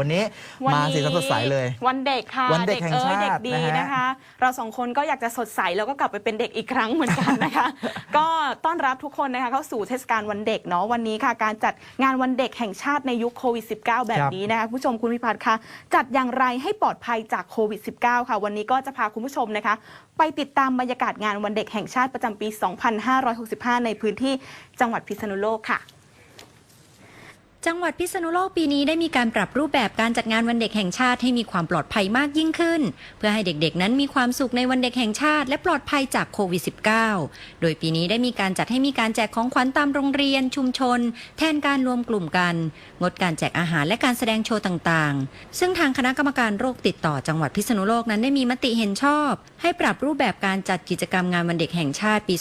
วันนี้วันมานี้สีสันสดใสเลย วันเด็กค่ะวันเด็กแห่งเอ้ยชาติเด็กดีนะฮะนะคะ เราสองคนก็อยากจะสดใสแล้วก็กลับไปเป็นเด็กอีกครั้งเหมือนกันนะคะ ก็ต้อนรับทุกคนนะคะเข้าสู่เทศกาลวันเด็กเนาะวันนี้ค่ะ การจัดงานวันเด็กแห่งชาติในยุคโควิด -19 แบบนี้นะคะคุณผู้ชมคุณพิพัฒน์คะจัดอย่างไรให้ปลอดภัยจากโควิด -19 ค่ะ วันนี้ก็จะพาคุณผู้ชมนะคะ ไปติดตามบรรยากาศงานวันเด็กแห่งชาติประจำปี 2565 ในพื้นที่จังหวัดพิษณุโลกค่ะ จังหวัดพิษณุโลกปีนี้ได้มีการปรับรูปแบบการจัดงานวันเด็กแห่งชาติให้มีความปลอดภัยมากยิ่งขึ้น เพื่อให้เด็กๆ นั้นมีความสุขในวันเด็กแห่งชาติ และปลอดภัยจากโควิด -19 โดยปีนี้ได้มีการจัดให้มีการแจกของขวัญตามโรงเรียน ชุมชน แทนการรวมกลุ่มกัน งดการแจกอาหารและการแสดงโชว์ต่างๆ ซึ่งทางคณะกรรมการโรคติดต่อจังหวัดพิษณุโลกนั้นได้มีมติเห็นชอบ ให้ปรับรูปแบบการจัดกิจกรรมงานวันเด็กแห่งชาติปี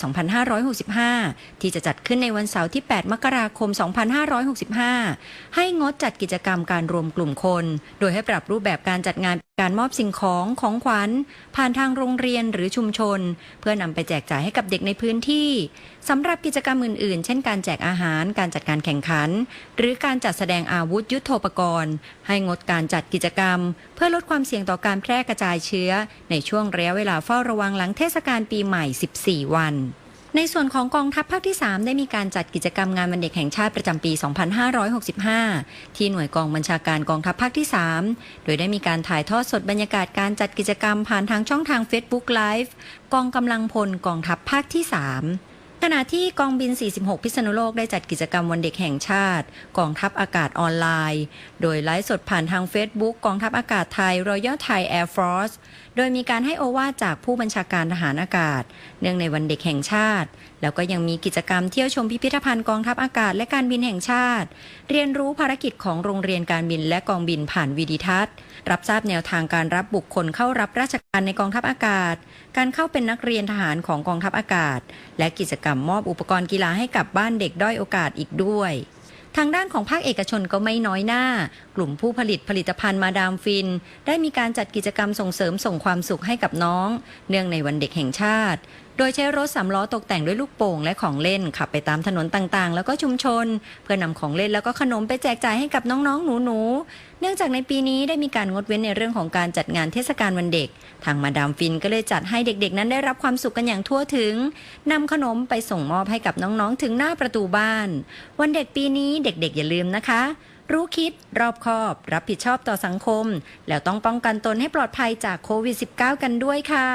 2565 ที่จะจัดขึ้นในวันเสาร์ที่ 8 มกราคม 2565ให้งดจัดกิจกรรมการรวมกลุ่มคน โดยให้ปรับรูปแบบการจัดงานการมอบสิ่งของของขวัญ ผ่านทางโรงเรียนหรือชุมชน เพื่อนำไปแจกจ่ายให้กับเด็กในพื้นที่สำหรับกิจกรรมอื่นๆ เช่นการแจกอาหาร การจัดการแข่งขัน หรือการจัดแสดงอาวุธยุโทโธปกรณ์ ให้งดการจัดกิจกรรม เพื่อลดความเสี่ยงต่อการแพร่กระจายเชื้อ ในช่วงระยะเวลาเฝ้าระวังหลังเทศกาลปีใหม่ 14 วัน ในส่วนของกองทัพภาคที่ 3 ได้มีการจัดกิจกรรมงานวันเด็กแห่งชาติประจำปี 2565 ที่หน่วยกองบัญชาการกองทัพภาคที่ 3 โดยได้มีการถ่ายทอดสดบรรยากาศการจัดกิจกรรมผ่านทางช่องทาง Facebook Live กองกำลังพลกองทัพภาคที่ 3 ขณะที่กองบิน 46 พิษณุโลกได้จัดกิจกรรมวันเด็กแห่งชาติ กองทัพอากาศออนไลน์ โดยไลฟ์สดผ่านทาง Facebook กองทัพอากาศไทย Royal Thai Air Force โดยมีการให้โอวาจากผู้บัญชาการทหารอากาศ เนื่องในวันเด็กแห่งชาติ แล้วก็ยังมีกิจกรรมเที่ยวชมพิพิธภัณฑ์กองทัพอากาศและการบินแห่งชาติ เรียนรู้ภารกิจของโรงเรียนการบินและกองบินผ่านวิดีทัศน์ รับทราบแนวทางการรับบุคคลเข้ารับราชการในกองทัพอากาศ การเข้าเป็นนักเรียนทหารของกองทัพอากาศ และกิจกรรมมอบอุปกรณ์กีฬาให้กับบ้านเด็กด้อยโอกาสอีกด้วยทางด้านของภาคเอกชนก็ไม่น้อยหน้า กลุ่มผู้ผลิตผลิตภัณฑ์มาดามฟิน ได้มีการจัดกิจกรรมส่งเสริมส่งความสุขให้กับน้อง เนื่องในวันเด็กแห่งชาติ โดยใช้รถสามล้อตกแต่งด้วยลูกโป่งและของเล่นขับไปตามถนนต่างๆ แล้วก็ชุมชน เพื่อนำของเล่นแล้วก็ขนมไปแจกจ่ายให้กับน้องๆ หนูๆ เนื่องจากในปีนี้ได้มีการงดเว้นในเรื่องของการจัดงานเทศกาลวันเด็ก ทางมาดามฟินก็เลยจัดให้เด็กๆ นั้นได้รับความสุขกันอย่างทั่วถึงนำขนมไปส่งมอบให้กับน้องๆ ถึงหน้าประตูบ้าน วันเด็กปีนี้เด็กๆ อย่าลืมนะคะรู้คิด รอบคอบ รับผิดชอบต่อสังคม แล้วต้องป้องกันตนให้ปลอดภัยจากโควิด -19 กันด้วยค่ะ